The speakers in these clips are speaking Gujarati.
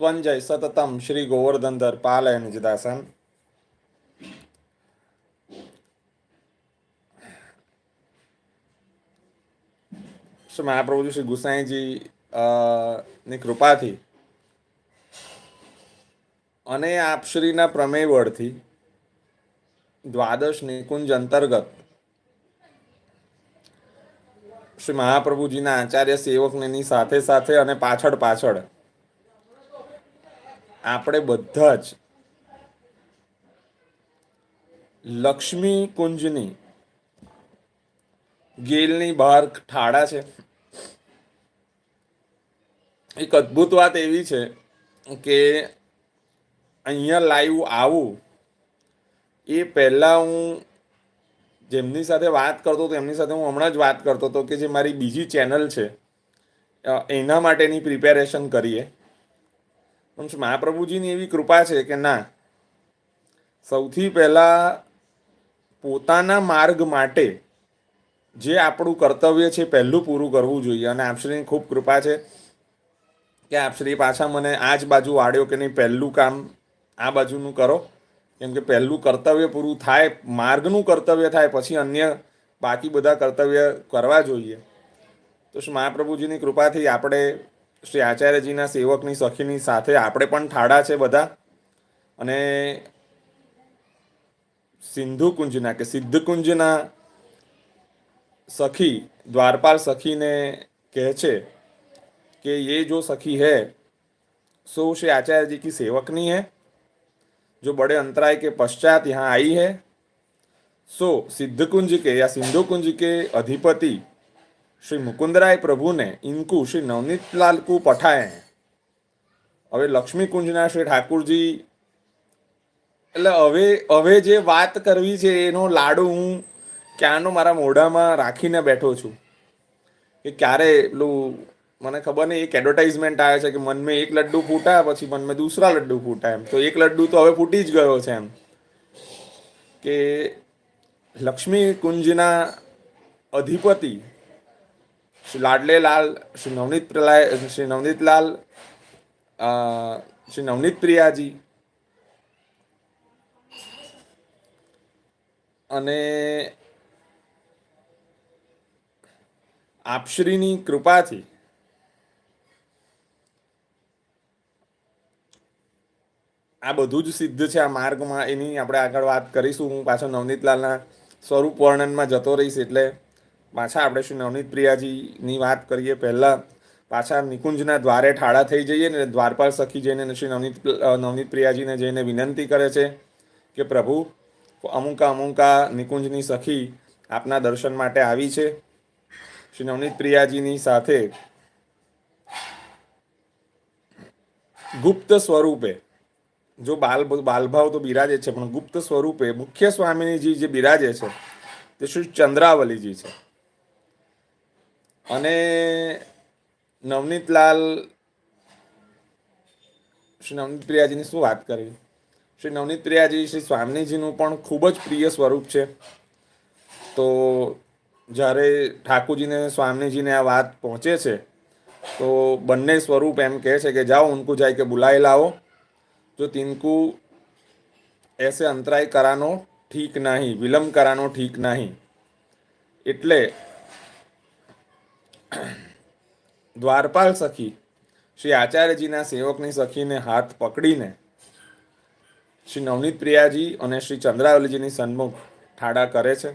ત્વંજય સતતમ શ્રી ગોવર્ધનધર પાલય નિજદાસન શ્રી મહાપ્રભુજી શ્રી ગુસાઈજી ની કૃપાથી અને આપશ્રીના પ્રમેય વળથી દ્વાદશ નિકુંજ અંતર્ગત શ્રી મહાપ્રભુજીના આચાર્ય સેવકની સાથે સાથે અને પાછળ પાછળ આપણે બધા જ લક્ષ્મી કુંજની ગેલની બહાર ઠાડા છે. એક અદ્ભુત વાત એવી છે કે અહીંયા લાઈવ આવું એ પહેલાં હું જેમની સાથે વાત કરતો હતો, એમની સાથે હું હમણાં જ વાત કરતો હતો કે જે મારી બીજી ચેનલ છે એના માટેની પ્રિપેરેશન કરીએ. પણ મહાપ્રભુજીની એવી કૃપા છે કે ના, સૌથી પહેલાં પોતાના માર્ગ માટે જે આપણું કર્તવ્ય છે પહેલું પૂરું કરવું જોઈએ. અને આપશ્રીની ખૂબ કૃપા છે કે આપશ્રી પાછા મને આ જ બાજુ વાળ્યો કે નહીં, પહેલું કામ આ બાજુનું કરો. કેમ કે પહેલું કર્તવ્ય પૂરું થાય, માર્ગનું કર્તવ્ય થાય, પછી અન્ય બાકી બધા કર્તવ્ય કરવા જોઈએ. તો મહાપ્રભુજીની કૃપાથી આપણે શ્રી આચાર્યજીના સેવકની સખીની સાથે આપણે પણ ઠાડા છે બધા અને સિંધુ કુંજના કે સિદ્ધકુંજના सखी द्वारपाल सखी ने कहे छे कि ये जो सखी है सो श्री आचार्य जी की सेवकनी है जो बड़े अंतराय के पश्चात यहाँ आई है सो सिद्धकुंज के या सिंधु कुंज के अधिपति શ્રી મુકુંદરાય પ્રભુને ઇન્કુ શ્રી નવનીતલાલ કુ પઠાએ હવે લક્ષ્મી કુંજના શ્રી ઠાકુરજી, એટલે હવે હવે જે વાત કરવી છે એનો લાડુ હું ક્યાંનો મારા મોઢામાં રાખીને બેઠો છું? કે ક્યારે પેલું, મને ખબર નહીં, એક એડવર્ટાઇઝમેન્ટ આવે છે કે મનમાં એક લડ્ડુ ફૂટા, પછી મનમાં દૂસરા લડ્ડુ ફૂટા એમ. તો એક લડ્ડુ તો હવે ફૂટી જ ગયો છે એમ. કે લક્ષ્મી કુંજના અધિપતિ શ્રી લાડલેલાલ, શ્રી નવનીત પ્રલાય, શ્રી નવનીતલાલ શ્રી નવનીત પ્રિયાજી અને આપશ્રીની કૃપાથી આ બધું જ સિદ્ધ છે આ માર્ગમાં. એની આપણે આગળ વાત કરીશું. હું પાછો નવનીતલાલના સ્વરૂપ વર્ણનમાં જતો રહીશ એટલે પાછા આપણે શ્રી નવનીત પ્રિયાજીની વાત કરીએ, પહેલાં પાછા નિકુંજના દ્વારે ઠાળા થઈ જઈએ ને દ્વારપાલ સખી જઈને શ્રી નવનીત નવનીત પ્રિયાજીને જઈને વિનંતી કરે છે કે પ્રભુ, અમુકા અમુકા નિકુંજની સખી આપના દર્શન માટે આવી છે. શ્રી નવનીત પ્રિયાજીની સાથે ગુપ્ત સ્વરૂપે, જો બાલ, બાલભાવ તો બિરાજે છે, પણ ગુપ્ત સ્વરૂપે મુખ્ય સ્વામીજી જે બિરાજે છે તે શ્રી ચંદ્રાવલીજી છે. અને નવનીતલાલ, શ્રી નવનીત પ્રિયાજીની શું વાત કરવી? શ્રી નવનીત પ્રિયાજી, શ્રી સ્વામીજીનું પણ ખૂબ જ પ્રિય સ્વરૂપ છે. તો જ્યારે ઠાકુરજીને, સ્વામીજીને આ વાત પહોંચે છે, તો બંને સ્વરૂપ એમ કહે છે કે, જાઓ ઉનકુ જાય કે બુલાય લાવો. જો તિનકુ એસે અંતરાય કરાનો ઠીક નહીં, વિલંબ કરાનો ઠીક નહીં. એટલે દ્વારપાલ સખી, શ્રી આચાર્યજીના સેવકની સખીને હાથ પકડીને શ્રી નવનીત પ્રિયાજી અને શ્રી ચંદ્રાવલીજીની સન્મુખ ઠાડા કરે છે.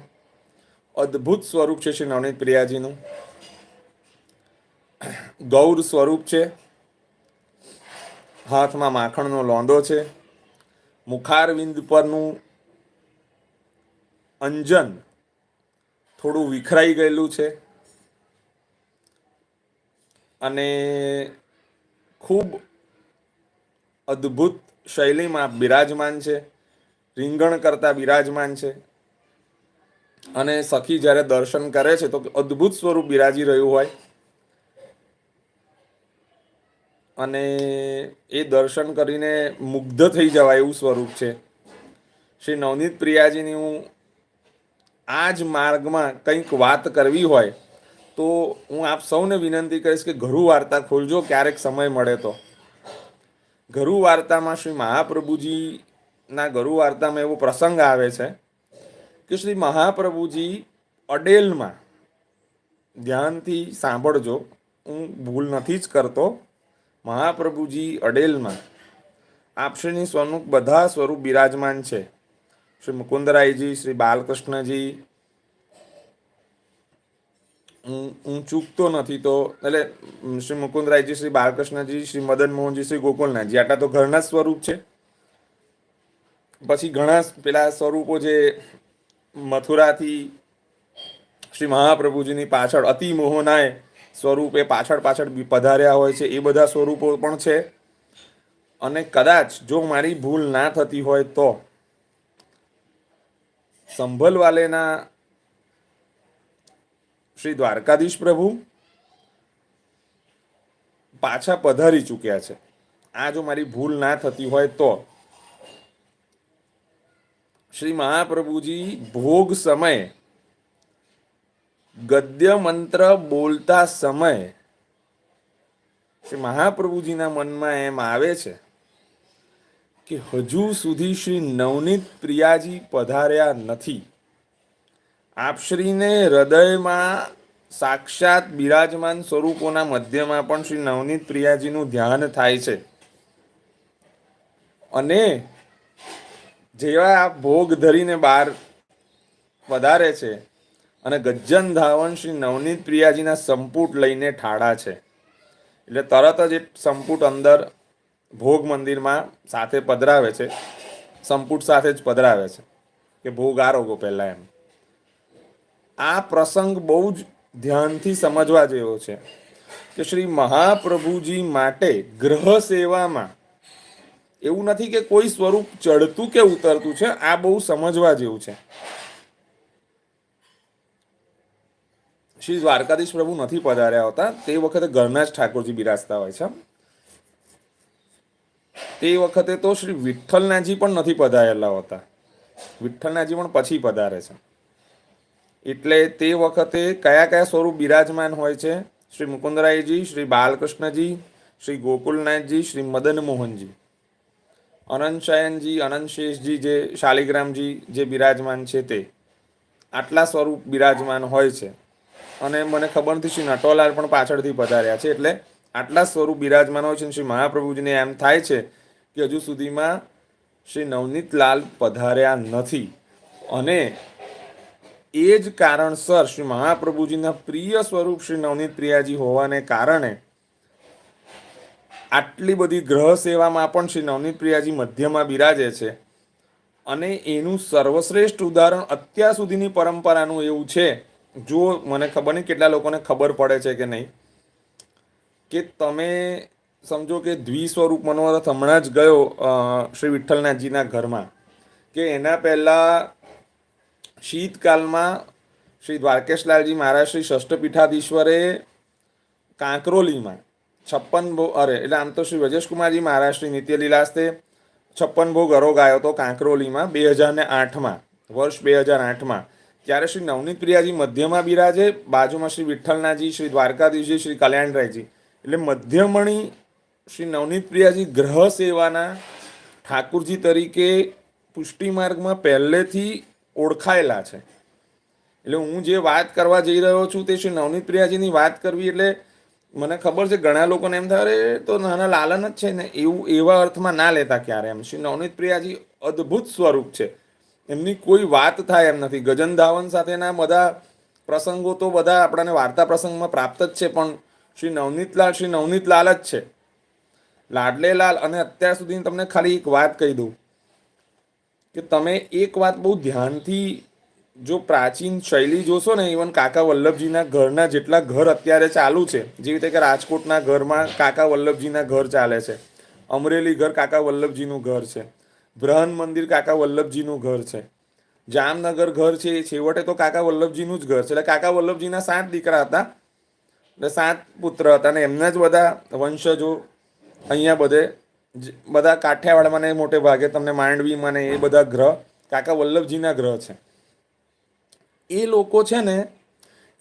અદ્ભુત સ્વરૂપ છે શ્રી નવનીત પ્રિયાજીનું. ગૌર સ્વરૂપ છે. હાથમાં માખણનો લોંદો છે. મુખારવિંદ પરનું અંજન થોડું વિખરાઈ ગયેલું છે. અને ખૂબ અદ્ભુત શૈલીમાં બિરાજમાન છે, રીંગણ કરતા બિરાજમાન છે. અને સખી જ્યારે દર્શન કરે છે તો અદ્ભુત સ્વરૂપ બિરાજી રહ્યું હોય. અને એ દર્શન કરીને મુગ્ધ થઈ જવાય એવું સ્વરૂપ છે. શ્રી નવનીત પ્રિયાજીની હું આ જ માર્ગમાં કંઈક વાત કરવી હોય તો હું આપ સૌને વિનંતી કરીશ કે ઘરુ વાર્તા ખોલજો, ક્યારેક સમય મળે તો. ઘરુ વાર્તામાં શ્રી મહાપ્રભુજીના ગરુ વાર્તામાં એવો પ્રસંગ આવે છે કે શ્રી મહાપ્રભુજી અડેલમાં ધ્યાનથી સાંભળજો, હું ભૂલ નથી જ કરતો. મહાપ્રભુજી અડેલમાં આપશ્રીની સ્વરૂપ બધા સ્વરૂપ બિરાજમાન છે. શ્રી મુકુંદરાયજી, શ્રી બાલકૃષ્ણજી હું ચૂકતો નથી તો, એટલે શ્રી મુકુંદરાયજી, શ્રી બાલકૃષ્ણજી, શ્રી મદન મોહનજી, શ્રી ગોકુલનાથજી આટલા તો ઘરના સ્વરૂપ છે. પછી ઘણા પેલા સ્વરૂપો જે મથુરાથી શ્રી મહાપ્રભુજીની પાછળ, અતિ મોહનાય સ્વરૂપે પાછળ પાછળ પધાર્યા હોય છે, એ બધા સ્વરૂપો પણ છે. અને કદાચ જો મારી ભૂલ ના થતી હોય તો, સંભલવાલેના શ્રી દ્વારકાધીશ પ્રભુ પાછા પધારી ચૂક્યા છે. આ જો મારી ભૂલ ના થતી હોય તો. શ્રી મહાપ્રભુજી ભોગ સમયે ગદ્ય મંત્ર બોલતા સમયે શ્રી મહાપ્રભુજીના મનમાં એમ આવે છે કે હજુ સુધી શ્રી નવનીત પ્રિયાજી પધાર્યા નથી. આપશ્રીને હૃદયમાં સાક્ષાત બિરાજમાન સ્વરૂપોના મધ્યમાં પણ શ્રી નવનીત પ્રિયાજીનું ધ્યાન થાય છે. અને જેવા ભોગ ધરીને બહાર વધારે છે અને ગજ્જન ધાવન શ્રી નવનીત પ્રિયાજીના સંપુટ લઈને ઠાડા છે. એટલે તરત જ એ સંપુટ અંદર ભોગ મંદિરમાં સાથે પધરાવે છે. સંપુટ સાથે જ પધરાવે છે. કે ભોગ આરોગો પહેલાં એમ. આ પ્રસંગ બહુ જ ધ્યાનથી સમજવા જેવો છે કે શ્રી મહાપ્રભુજી માટે ગ્રહ સેવામાં એવું નથી કે કોઈ સ્વરૂપ ચડતું કે ઉતરતું છે, આ બહુ સમજવા જેવું છે. શ્રી દ્વારકાધીશ પ્રભુ નથી પધાર્યા હોતા, તે વખતે ઘરના જ ઠાકોરજી બિરાજતા હોય છે. તે વખતે તો શ્રી વિઠ્ઠલનાથજી પણ નથી પધારેલા હોતા. વિઠ્ઠલનાથજી પણ પછી પધારે છે. એટલે તે વખતે કયા કયા સ્વરૂપ બિરાજમાન હોય છે? શ્રી મુકુંદરાયજી, શ્રી બાલકૃષ્ણજી, શ્રી ગોકુલનાથજી, શ્રી મદન મોહનજી અનંત અનંતશેષજી અનંત જે શાલિગ્રામજી જે બિરાજમાન છે તે. આટલા સ્વરૂપ બિરાજમાન હોય છે. અને મને ખબર નથી, શ્રી નટોલાલ પણ પાછળથી પધાર્યા છે. એટલે આટલા સ્વરૂપ બિરાજમાન હોય છે શ્રી મહાપ્રભુજીને એમ થાય છે કે હજુ સુધીમાં શ્રી નવનીતલાલ પધાર્યા નથી. અને એ જ કારણસર શ્રી મહાપ્રભુજીના પ્રિય સ્વરૂપ શ્રી નવનીત પ્રિયાજી હોવાને કારણે આટલી બધી ગ્રહ સેવામાં પણ શ્રી નવનીત પ્રિયાજી મધ્યમાં બિરાજે છે. અને એનું સર્વશ્રેષ્ઠ ઉદાહરણ અત્યાર સુધીની પરંપરાનું એવું છે. જો મને ખબર નહીં કેટલા લોકોને ખબર પડે છે કે નહીં. કે તમે સમજો કે દ્વિસ્વરૂપ મનોરથ હમણાં જ ગયો શ્રી વિઠ્ઠલનાથજીના ઘરમાં. કે એના પહેલાં શીતકાલમાં શ્રી દ્વારકેશલાલજી મહારાજ શ્રી ષષ્ઠપીઠાધીશ્વરે કાંકરોલીમાં છપ્પન ભોગ અરે, એટલે આમ તો શ્રી વ્રજેશકુમારજી મહારાજ શ્રી નિત્યલીલાસ્તે છપ્પન ભોગ અરો ગાયો હતો કાંકરોલીમાં બે હજારને આઠમાં, વર્ષ બે હજાર આઠમાં. ત્યારે શ્રી નવનીત પ્રિયાજી મધ્યમાં બિરાજે, બાજુમાં શ્રી વિઠ્ઠલનાજી શ્રી દ્વારકાધીશજી, શ્રી કલ્યાણરાયજી. એટલે મધ્યમણી શ્રી નવનીત પ્રિયાજી ગ્રહ સેવાના ઠાકુરજી તરીકે પુષ્ટિ માર્ગમાં પહેલેથી ઓળખાયેલા છે. એટલે હું જે વાત કરવા જઈ રહ્યો છું તે શ્રી નવનીત પ્રિયાજીની વાત કરવી એટલે મને ખબર છે ઘણા લોકોને એમ થાય, અરે, તો નાના લાલન જ છે ને? એવું, એવા અર્થમાં ના લેતા ક્યારે એમ. શ્રી નવનીત પ્રિયાજી અદ્ભુત સ્વરૂપ છે. એમની કોઈ વાત થાય એમ નથી. ગજન ધાવન સાથેના બધા પ્રસંગો તો બધા આપણને વાર્તા પ્રસંગમાં પ્રાપ્ત જ છે, પણ શ્રી નવનીતલાલ શ્રી નવનીતલાલ જ છે. લાડલેલાલ અને અત્યાર સુધી તમને ખાલી એક વાત કહી દઉં. કે તમે એક વાત બહુ ધ્યાનથી જો પ્રાચીન શૈલી જોશો ને ઇવન કાકા વલ્લભજીના ઘરના જેટલા ઘર અત્યારે ચાલુ છે, જેવી રીતે કે રાજકોટના ઘરમાં કાકા વલ્લભજીના ઘર ચાલે છે, અમરેલી ઘર કાકા વલ્લભજીનું ઘર છે બ્રહન મંદિર કાકા વલ્લભજીનું ઘર છે, જામનગર ઘર છે એ છેવટે તો કાકા વલ્લભજીનું જ ઘર છે. એટલે કાકા વલ્લભજીના સાત દીકરા હતા, એટલે સાત પુત્ર હતા અને એમના જ બધા વંશજો અહીંયા બધે બધા કાઠિયાવાડમાં મોટે ભાગે તમને માંડવીમાં ને એ બધા ગ્રહ, કાકા વલ્લભજીના ગ્રહ છે. એ લોકો છે ને,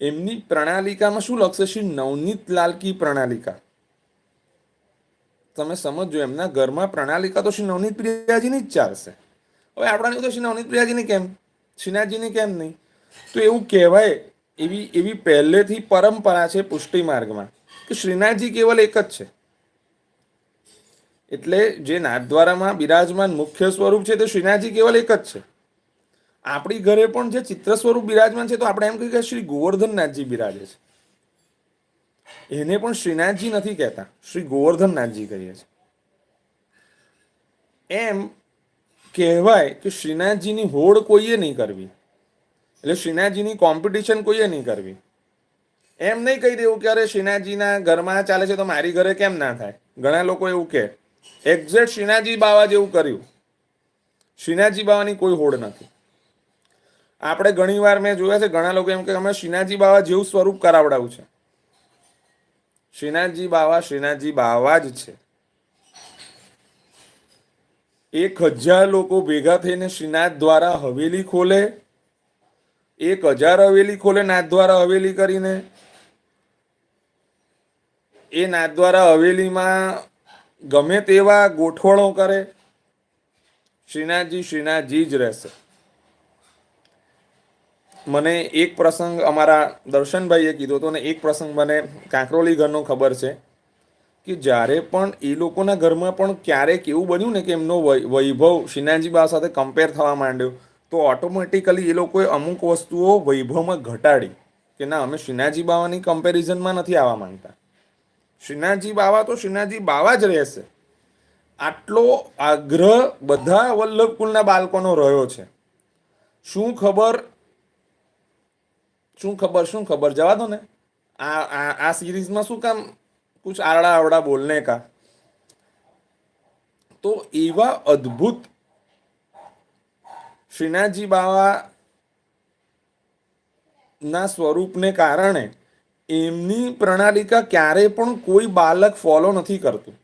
એમની પ્રણાલિકામાં શું લખશે? શ્રી નવનીત લાલકી પ્રણાલિકા. તમે સમજો એમના ઘરમાં પ્રણાલિકા તો શ્રી નવનીત પ્રિયાજીની જ ચાલશે. હવે આપણાની તો શ્રી નવનીત પ્રિયાજીની કેમ? શ્રીનાથજીની કેમ નહીં? તો એવું કહેવાય, એવી એવી પહેલેથી પરંપરા છે પુષ્ટિ માર્ગમાં કે શ્રીનાથજી કેવલ એક જ છે. એટલે જે નાથદ્વારામાં બિરાજમાન મુખ્ય સ્વરૂપ છે તે શ્રીનાથજી કેવલ એક જ છે. આપણી ઘરે પણ જે ચિત્ર સ્વરૂપ બિરાજમાન છે તો આપણે એમ કહીએ કે શ્રી ગોવર્ધનનાથજી બિરાજે છે. એને પણ શ્રીનાથજી નથી કહેતા, શ્રી ગોવર્ધનનાથજી કહીએ છીએ એમ કહેવાય કે શ્રીનાથજીની હોડ કોઈએ નહીં કરવી, એટલે શ્રીનાથજીની કોમ્પિટિશન કોઈએ નહીં કરવી. એમ નહીં કહી દેવું કે અરે શ્રીનાથજીના ઘરમાં ચાલે છે તો મારી ઘરે કેમ ના થાય? ઘણા લોકો એવું કહે એક્ઝેક્ટ શ્રીનાથજી બાવા જેવું કર્યું. શ્રીનાથજી બાવાની કોઈ હોડ નથી. આપણે ઘણીવાર મેં જોયા છે, ઘણા લોકો એમ કે અમે શ્રીનાથજી બાવા જેવું સ્વરૂપ કરાવડાવું છે. શ્રીનાથજી બાવા શ્રીનાથજી બાવા જ છે. એક હજાર લોકો ભેગા થઈને શ્રીનાથ દ્વારા હવેલી ખોલે, એક હજાર હવેલી ખોલે, નાથ દ્વારા હવેલી કરીને. એ નાથ દ્વારા હવેલીમાં ગમે તેવા ગોઠવણો કરે, શ્રીનાથજી શ્રીનાથજી જ રહેશે. મને એક પ્રસંગ અમારા દર્શનભાઈએ કીધો હતો અને એક પ્રસંગ મને કાંકરોલી ઘરનો ખબર છે કે જ્યારે પણ એ લોકોના ઘરમાં પણ ક્યારેક એવું બન્યું ને કે એમનો વૈભવ શ્રીનાથજી બા સાથે કમ્પેર થવા માંડ્યો, તો ઓટોમેટિકલી એ લોકોએ અમુક વસ્તુઓ વૈભવમાં ઘટાડી કે ના, અમે શ્રીનાથજી બાવાની કમ્પેરિઝનમાં નથી આવવા માંગતા. શ્રીનાથજી બાવા તો શ્રીનાથજી બાવા જ રહેશે. આટલો આગ્રહ બધા વલ્લભ કુલના બાળકોનો રહ્યો છે. શું ખબર? શું ખબર? શું ખબર? જવા દો ને. આ આ સિરીઝમાં શું કામ? કુછ આરડા આવડા બોલને કા. તો એવા અદ્ભુત શ્રીનાથજી બાવા ના સ્વરૂપને કારણે એમની પ્રણાલિકા ક્યારેય પણ કોઈ બાલક ફોલો નથી કરતું.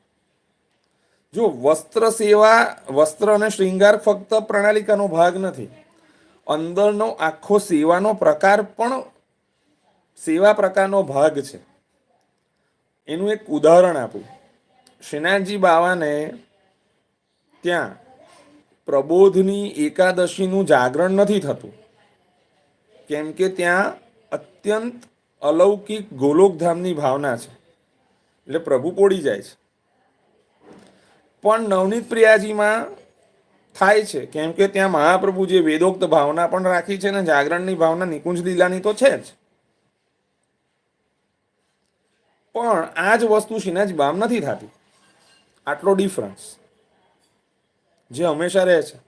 જો વસ્ત્ર સેવા, વસ્ત્ર અને શ્રૃંગાર ફક્ત પ્રણાલિકાનો ભાગ નથી, અંદરનો આખો સેવાનો પ્રકાર પણ સેવા પ્રકારનો ભાગ છે. એનું એક ઉદાહરણ આપું. શ્રીનાથજી બાવાને ત્યાં પ્રબોધની એકાદશીનું જાગરણ નથી થતું. કેમ કે ત્યાં અત્યંત અલૌકિક ગોલોકધામની ભાવના છે. એટલે પ્રભુ પોડી જાય છે. પણ નવનીત પ્રિયાજીમાં થાય છે. કેમ કે ત્યાં મહાપ્રભુ જે વેદોક્ત ભાવના પણ રાખી છે ને જાગરણની ભાવના, નિકુંજ લીલાની તો છે જ. પણ આ જ વસ્તુ શ્રીનાથજી બામ નથી થતી. આટલો ડિફરન્સ જે હંમેશા રહે છે.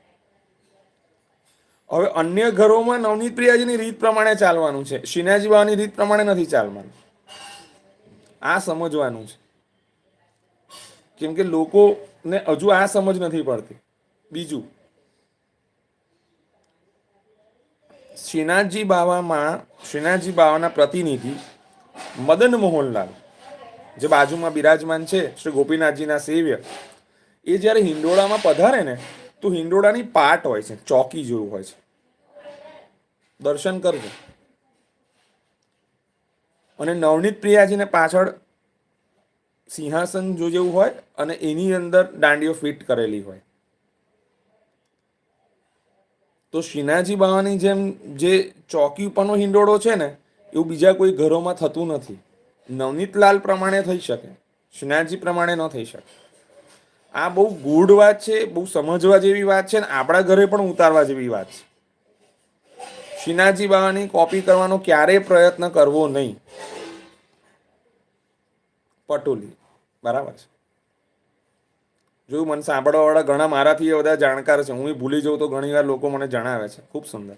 હવે અન્ય ઘરોમાં નવનીત પ્રિયાજીની રીત પ્રમાણે ચાલવાનું છે. શ્રીનાથજી બાવાની રીત પ્રમાણે નથી ચાલવાનું. આ સમજવાનું છે. કેમ કે લોકોને હજુ આ સમજ નથી પડતી. બીજું શ્રીનાથજી બાવામાં શ્રીનાથજી બાવાના પ્રતિનિધિ મદન મોહનલાલ, જે બાજુમાં બિરાજમાન છે, શ્રી ગોપીનાથજીના સેવ્ય, એ જ્યારે હિંડોળામાં પધારે ને તો હિંડોળાની પાટ હોય છે, ચોકી જેવું હોય છે. દર્શન કરજો. અને નવનીત પ્રિયાજીને પાછળ સિંહાસન જો જેવું હોય અને એની અંદર દાંડીઓ ફિટ કરેલી હોય. તો શિનાજી બાવાની જેમ જે ચોકી ઉપરનો હિંડોળો છે ને, એવું બીજા કોઈ ઘરોમાં થતું નથી. નવનીતલાલ પ્રમાણે થઈ શકે. શ્રીનાથજી પ્રમાણે ન થઈ શકે. આ બહુ ગૂઢ વાત છે, બહુ સમજવા જેવી વાત છે ને આપણા ઘરે પણ ઉતારવા જેવી વાત છે. શ્રીનાથજી બાવાની કોપી કરવાનો ક્યારેય પ્રયત્ન કરવો નહીં. પટોલી, બરાબર છે. જોયું મને સાંભળવાવાળા ઘણા મારાથી એ બધા જાણકાર છે, હું ભૂલી જાઉં તો ઘણીવાર લોકો મને જણાવે છે. ખૂબ સુંદર.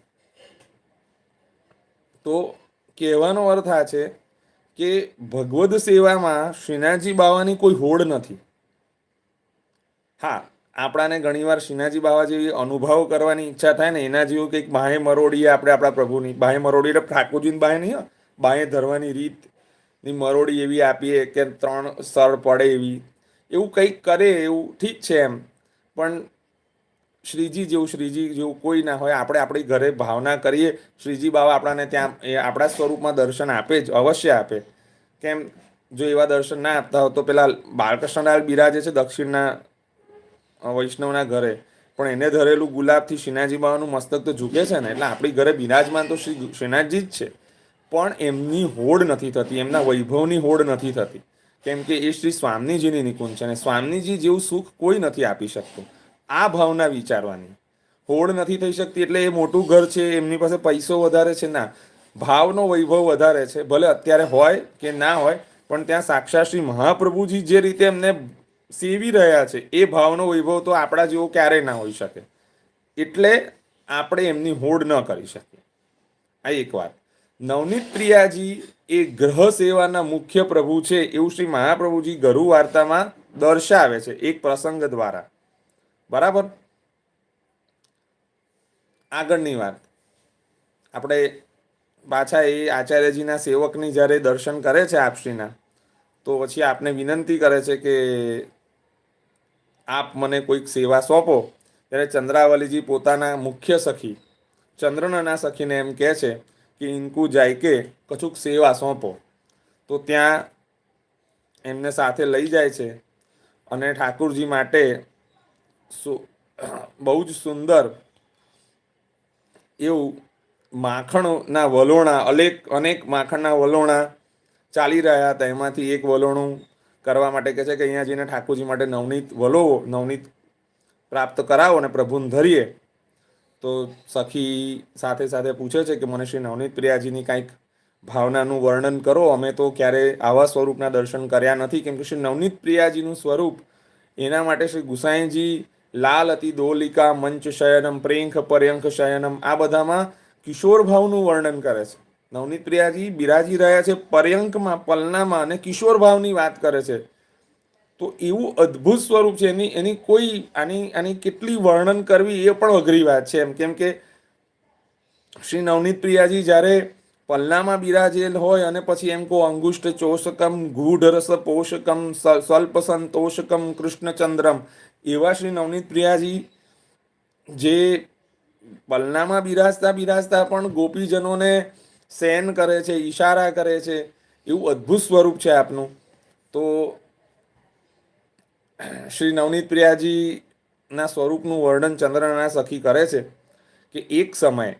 તો કહેવાનો અર્થ આ છે કે ભગવદ સેવામાં શ્રીનાથજી બાવાની કોઈ હોડ નથી. હા, આપણાને ઘણીવાર શિનાજી બાવા જેવી અનુભવ કરવાની ઈચ્છા થાય ને, એના જેવું કંઈક બાહે મરોડીએ આપણે આપણા પ્રભુની, બાહે મરોડી એટલે ઠાકોરજીની બાહે નહીં. બાહે ધરવાની રીતની મરોડી એવી આપીએ કે ત્રણ સર પડે એવી. એવું કંઈક કરે એવું ઠીક છે એમ. પણ શ્રીજી જેવું શ્રીજી જેવું કોઈ ના હોય, આપણે આપણી ઘરે ભાવના કરીએ, શ્રીજી બાવા આપણાને ત્યાં એ આપણા સ્વરૂપમાં દર્શન આપે જ, અવશ્ય આપે. કેમ? જો એવા દર્શન ના આપતા હોય તો પેલા બાળકૃષ્ણલાલ બિરાજે છે દક્ષિણના વૈષ્ણવના ઘરે. પણ એને ધરેલું ગુલાબથી શ્રીનાથજી બાબાનું મસ્તક તો ઝૂકે છે ને, એટલે આપણી ઘરે બિરાજમાન તો શ્રી શ્રીનાથજી જ છે. પણ એમની હોડ નથી થતી, એમના વૈભવની હોડ નથી થતી. કેમ કે એ શ્રી સ્વામીજીની નિકુંજ છે અને સ્વામીજી જેવું સુખ કોઈ નથી આપી શકતું. આ ભાવના વિચારવાની. હોડ નથી થઈ શકતી એટલે એ મોટું ઘર છે, એમની પાસે પૈસો વધારે છે, ના. ભાવનો વૈભવ વધારે છે, ભલે અત્યારે હોય કે ના હોય, પણ ત્યાં સાક્ષાત શ્રી મહાપ્રભુજી જે રીતે એમને સેવી રહ્યા છે, એ ભાવનો વૈભવ તો આપણા જેવો ક્યારેય ના હોઈ શકે. એટલે આપણે એમની હોડ ન કરી શકીએ. આ એક વાત. નવનીત પ્રિયાજી એ ગ્રહ સેવાના મુખ્ય પ્રભુ છે એવું શ્રી મહાપ્રભુજી ગરુ વાર્તામાં દર્શાવે છે એક પ્રસંગ દ્વારા. બરાબર? આગળની વાત. આપણે પાછા એ આચાર્યજીના સેવકની જ્યારે દર્શન કરે છે આપશ્રીના, તો પછી આપને વિનંતી કરે છે કે આપ મને કોઈક સેવા સોંપો. ત્યારે ચંદ્રાવલીજી પોતાના મુખ્ય સખી, ચંદ્રનના સખીને એમ કહે છે કે, ઇન્કુ જાય કે કશુંક સેવા સોંપો. તો ત્યાં એમને સાથે લઈ જાય છે અને ઠાકુરજી માટે બહુ જ સુંદર એવું માખણના વલોણા અનેક અનેક માખણના વલોણા ચાલી રહ્યા હતા. એમાંથી એક વલોણું કરવા માટે કહે છે કે અહીંયા જઈને ઠાકોરજી માટે નવનીત વલોવો, નવનીત પ્રાપ્ત કરાવો અને પ્રભુને ધરીએ. તો સખી સાથે સાથે પૂછે છે કે મને શ્રી નવનીત પ્રિયાજીની કાંઈક ભાવનાનું વર્ણન કરો. અમે તો ક્યારે આવા સ્વરૂપના દર્શન કર્યા નથી. કેમ કે શ્રી નવનીત પ્રિયાજીનું સ્વરૂપ એના માટે શ્રી ગુસાઈજી લાલ અતિ દોલિકા, મંચ શયનમ, પ્રેંખ પર્યંખ શયનમ આ બધામાં કિશોર ભાવનું વર્ણન કરે છે. નવનીત પ્રિયાજી બિરાજી રહ્યા છે પર્યંકમાં, પલનામાં અને કિશોર ભાવની વાત કરે છે. તો એવું અદ્ભુત સ્વરૂપ છે. એની એની કોઈ, આની આની કેટલી વર્ણન કરવી એ પણ અઘરી વાત છે. એમ કેમ કે શ્રી નવનીત પ્રિયાજી જ્યારે પલ્લામાં બિરાજેલ હોય અને પછી એમ કહો અંગુષ્ઠ ચોષકમ ગૂઢ રસ પોષકમ સ્વલ્પ સંતોષકમ, કૃષ્ણચંદ્રમ, એવા શ્રી નવનીત પ્રિયાજી જે પલનામાં બિરાજતા બિરાજતા પણ ગોપીજનોને સેન કરે છે, ઈશારા કરે છે, એવું અદ્ભુત સ્વરૂપ છે આપનું. તો શ્રી નવનીત પ્રિયાજીના સ્વરૂપનું વર્ણન ચંદ્રના સખી કરે છે કે એક સમયે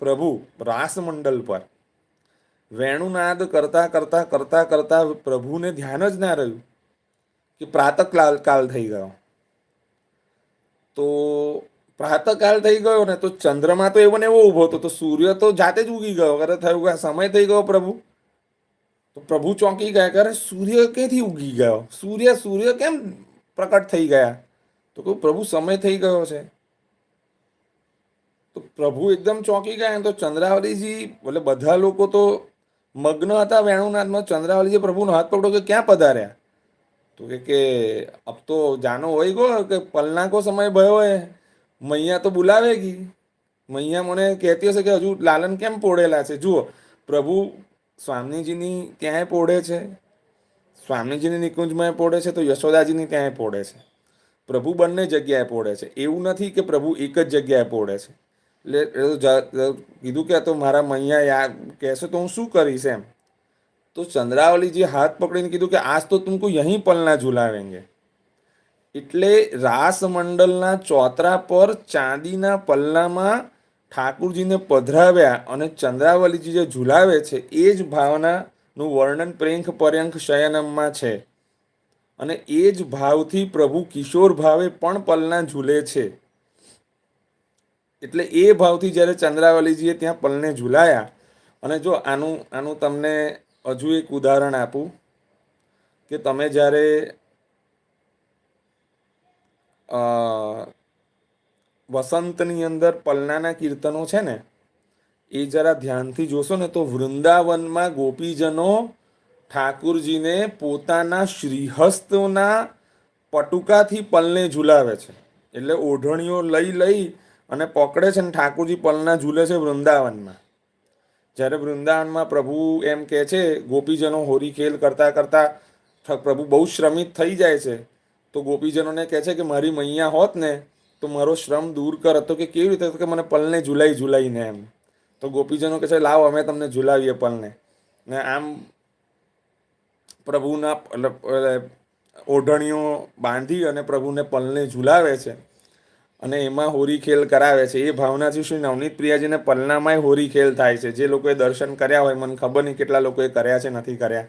પ્રભુ રાસમંડલ પર વેણુનાદ કરતા કરતા કરતા કરતા પ્રભુને ધ્યાન જ ના રહ્યું કે પ્રાતકાલ કાલ થઈ ગયો. તો પ્રાતકાલ થઈ ગયો ને તો ચંદ્રમા તો એવો ને એવો ઊભો હતો, તો સૂર્ય તો જાતે જ ઉગી ગયો. અરે થયું કે સમય થઈ ગયો પ્રભુ, તો પ્રભુ ચોંકી ગયા કે સૂર્ય ક્યાંથી ઉગી ગયો? સૂર્ય સૂર્ય કેમ પ્રકટ થઈ ગયા? તો કહ્યું, પ્રભુ, સમય થઈ ગયો છે. તો પ્રભુ એકદમ ચોંકી ગયા તો ચંદ્રાવલીજી, એટલે બધા લોકો તો મગ્ન હતા વેણુનાથમાં. ચંદ્રાવલીજી પ્રભુનો હાથ પકડો કે ક્યાં પધાર્યા? તો કે, અબ તો જાનો હોય ગયો કે પલના કો સમય ભયો હે? મૈયા તો બોલાવેગી મૈયા મને કહેતી હશે કે હજુ લાલન કેમ પોડેલા છે? જુઓ, પ્રભુ સ્વામીજીની ત્યાંય પોડે છે? સ્વામીજીની નિકુંજમાં પોડે છે તો યશોદાજીની ત્યાંય પોડે છે? પ્રભુ બંને જગ્યાએ પોડે છે. એવું નથી કે પ્રભુ એક જ જગ્યાએ પોડે છે. એટલે કીધું કે તો મારા મૈયા યાર કહેશે તો હું શું કરીશ એમ? તો ચંદ્રાવલીજી હાથ પકડીને કીધું કે આજ તો તુમકો યહીં પલના ઝુલાવેંગે. એટલે રાસ મંડલના ચોતરા પર ચાંદીના પલ્લામાં ઠાકુરજીને પધરાવ્યા અને ચંદ્રાવલીજી જે ઝુલાવે છે, એ જ ભાવનાનું વર્ણન પ્રેંખ પર્યંખ શયનમમાં છે. અને એ જ ભાવથી પ્રભુ કિશોર ભાવે પણ પલના ઝૂલે છે. એટલે એ ભાવથી જ્યારે ચંદ્રાવલીજીએ ત્યાં પલને ઝૂલાયા, અને જો આનું આનું તમને હજુ એક ઉદાહરણ આપું, કે તમે જ્યારે વસંતની અંદર પલનાના કીર્તનો છે ને, એ જરા ધ્યાનથી જોશો ને તો વૃંદાવનમાં ગોપીજનો ઠાકુરજીને પોતાના શ્રીહસ્તના પટુકાથી પલને ઝુલાવે છે. એટલે ઓઢણીઓ લઈ લઈ અને પકડે છે ને ઠાકુરજી પલના ઝૂલે છે વૃંદાવનમાં. જ્યારે વૃંદાવનમાં પ્રભુ એમ કહે છે, ગોપીજનો હોરી ખેલ કરતા કરતા પ્રભુ બહુ શ્રમિત થઈ જાય છે. તો ગોપીજનોને કહે છે કે મારી મૈયા હોત ને, તો મારો શ્રમ દૂર કર. તો કે કેવી રીતે? કે મને પલને ઝુલાઈ ઝુલાઈને એમ. તો ગોપીજનો કહે છે, લાવ, અમે તમને ઝુલાવીએ પલને. ને આમ પ્રભુના ઓઢણીઓ બાંધી અને પ્રભુને પલને ઝુલાવે છે. અને એમાં હોરી ખેલ કરાવે છે. એ ભાવનાથી શ્રી નવનીત પ્રિયાજીને પલનામાંય હોરી ખેલ થાય છે. જે લોકોએ દર્શન કર્યા હોય, મને ખબર નહીં કેટલા લોકોએ કર્યા છે, નથી કર્યા.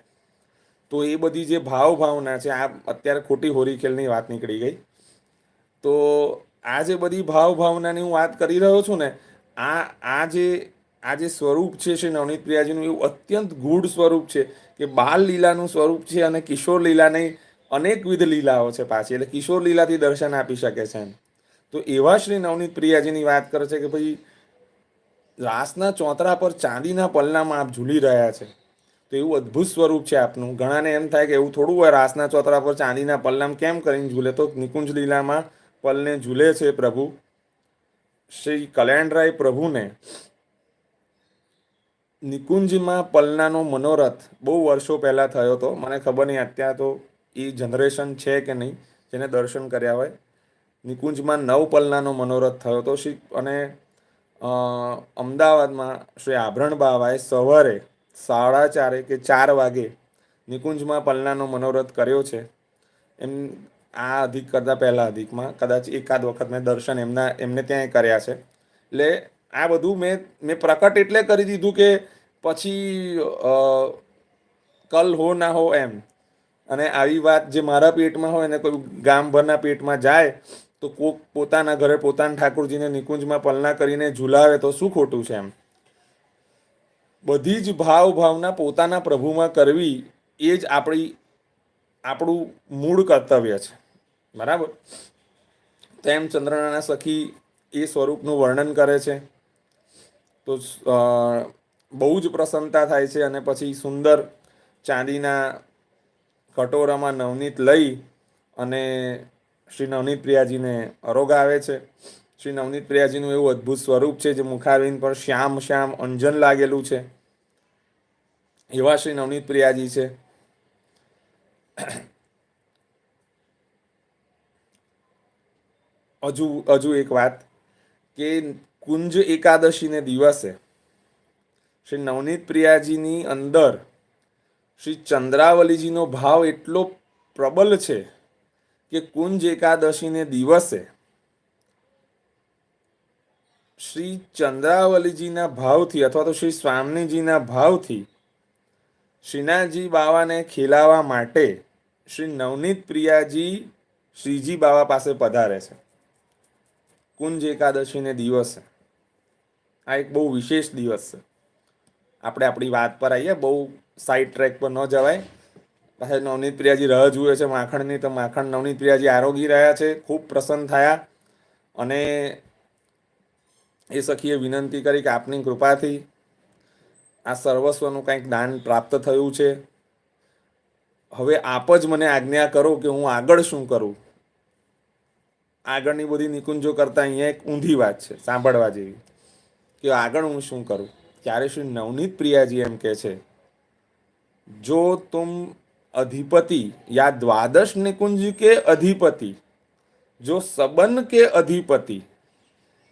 તો એ બધી જે ભાવ ભાવના છે, આ અત્યારે ખોટી હોરીખેલની વાત નીકળી ગઈ. તો આ જે બધી ભાવ ભાવનાની હું વાત કરી રહ્યો છું ને, આ આ જે આ જે સ્વરૂપ છે શ્રી નવનીત પ્રિયાજીનું એવું અત્યંત ગૂઢ સ્વરૂપ છે કે બાલ લીલાનું સ્વરૂપ છે અને કિશોર લીલાની અનેકવિધ લીલાઓ છે પાછી, એટલે કિશોર લીલાથી દર્શન આપી શકે છે એમ. તો એવા શ્રી નવનીત પ્રિયાજીની વાત કરે છે કે ભાઈ, રાસના ચોતરા પર ચાંદીના પલ્લામાં આપ ઝૂલી રહ્યા છે. તો એવું અદ્ભુત સ્વરૂપ છે આપનું. ઘણાને એમ થાય કે એવું થોડું હોય, રાસના ચોતરા પર ચાંદીના પલનામ કેમ કરીને ઝૂલે? તો નિકુંજ લીલામાં પલને ઝૂલે છે પ્રભુ. શ્રી કલ્યાણરાય પ્રભુને નિકુંજમાં પલનાનો મનોરથ બહુ વર્ષો પહેલાં થયો હતો. મને ખબર નહીં, અત્યારે તો એ જનરેશન છે કે નહીં, જેને દર્શન કર્યા હોય. નિકુંજમાં નવ પલનાનો મનોરથ થયો હતો. શ્રી અને અમદાવાદમાં શ્રી આભરણ બાવાએ સવારે સાડા ચારે કે ચાર વાગે નિકુંજમાં પલનાનો મનોરથ કર્યો છે. એમ આ અધિક કરતાં પહેલાં અધિકમાં કદાચ એકાદ વખત મેં દર્શન એમના એમને ત્યાં કર્યા છે. એટલે આ બધું મેં મેં પ્રકટ એટલે કરી દીધું કે પછી કલ હો ના હો એમ. અને આવી વાત જે મારા પેટમાં હોય ને કોઈ ગામભરના પેટમાં જાય, તો કોક પોતાના ઘરે પોતાના ઠાકોરજીને નિકુંજમાં પલના કરીને ઝુલાવે તો શું ખોટું છે એમ? બધી જ ભાવ ભાવના પોતાના પ્રભુમાં કરવી એ જ આપણી, આપણું મૂળ કર્તવ્ય છે. બરાબર? તેમ ચંદ્રનાના સખી એ સ્વરૂપનું વર્ણન કરે છે. તો બહુ જ પ્રસન્નતા થાય છે અને પછી સુંદર ચાંદીના કટોરામાં નવનીત લઈ અને શ્રી નવનીત પ્રિયાજીને અરોગાવે છે. શ્રી નવનીત પ્રિયાજીનું એવું અદ્ભુત સ્વરૂપ છે જે મુખારવિંદ પર શ્યામ શ્યામ અંજન લાગેલું છે. એવા શ્રી નવનીત પ્રિયાજી છે. હજુ હજુ એક વાત કે કુંજ એકાદશીને દિવસે શ્રી નવનીત પ્રિયાજીની અંદર શ્રી ચંદ્રાવલીજીનો ભાવ એટલો પ્રબલ છે કે કુંજ એકાદશીને દિવસે શ્રી ચંદ્રાવલીજીના ભાવથી અથવા તો શ્રી સ્વામીજીના ભાવથી શ્રીનાથજી બાવાને ખીલાવા માટે શ્રી નવનીત પ્રિયાજી શ્રીજી બાવા પાસે પધારે છે. કુંજ એકાદશીને દિવસે. આ એક બહુ વિશેષ દિવસ છે. આપણે આપણી વાત પર આવીએ, બહુ સાઈડ ટ્રેક પર ન જવાય. પાછા નવનીત પ્રિયાજી રાહ જુએ છે, માખણની, તો માખણ નવનીત પ્રિયાજી આરોગી રહ્યા છે, ખૂબ પ્રસન્ન થયા અને એ સખીએ વિનંતી કરી કે આપની કૃપાથી આ સર્વસ્વનું કંઈક દાન પ્રાપ્ત થયું છે. હવે આપ જ મને આજ્ઞા કરો કે હું આગળ શું કરું. આગળની બધી નિકુંજો કરતાં અહીંયા એક ઊંધી વાત છે, સાંભળવા જેવી. કે આગળ હું શું કરું? ત્યારે શ્રી નવનીત પ્રિયાજી એમ કહે છે, જો તુમ અધિપતિ યા દ્વાદશ નિકુંજ કે અધિપતિ, જો સબન કે અધિપતિ,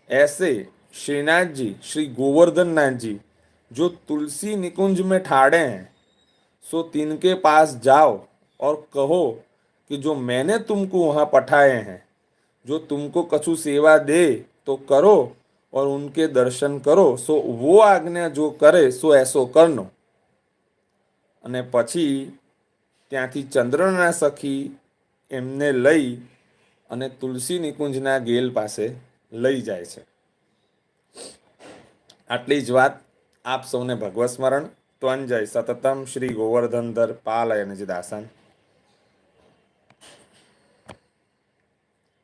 એસે श्रीनाथ जी श्री गोवर्धन नाथ जी जो तुलसी निकुंज में ठाड़े हैं सो तिनके पास जाओ और कहो कि जो मैंने तुमको वहाँ पठाए हैं जो तुमको कछु सेवा दे तो करो और उनके दर्शन करो सो वो आज्ञा जो करे सो ऐसो करनो અને પછી ત્યાંથી ચંદ્રના સખી એમને લઈ અને તુલસી નિકુંજના ગેલ પાસે લઈ જાય છે આટલી જ વાત. આપ સૌને ભગવત સ્મરણ. ત્વંજય સતતમ શ્રી ગોવર્ધનધર અને જ દાસન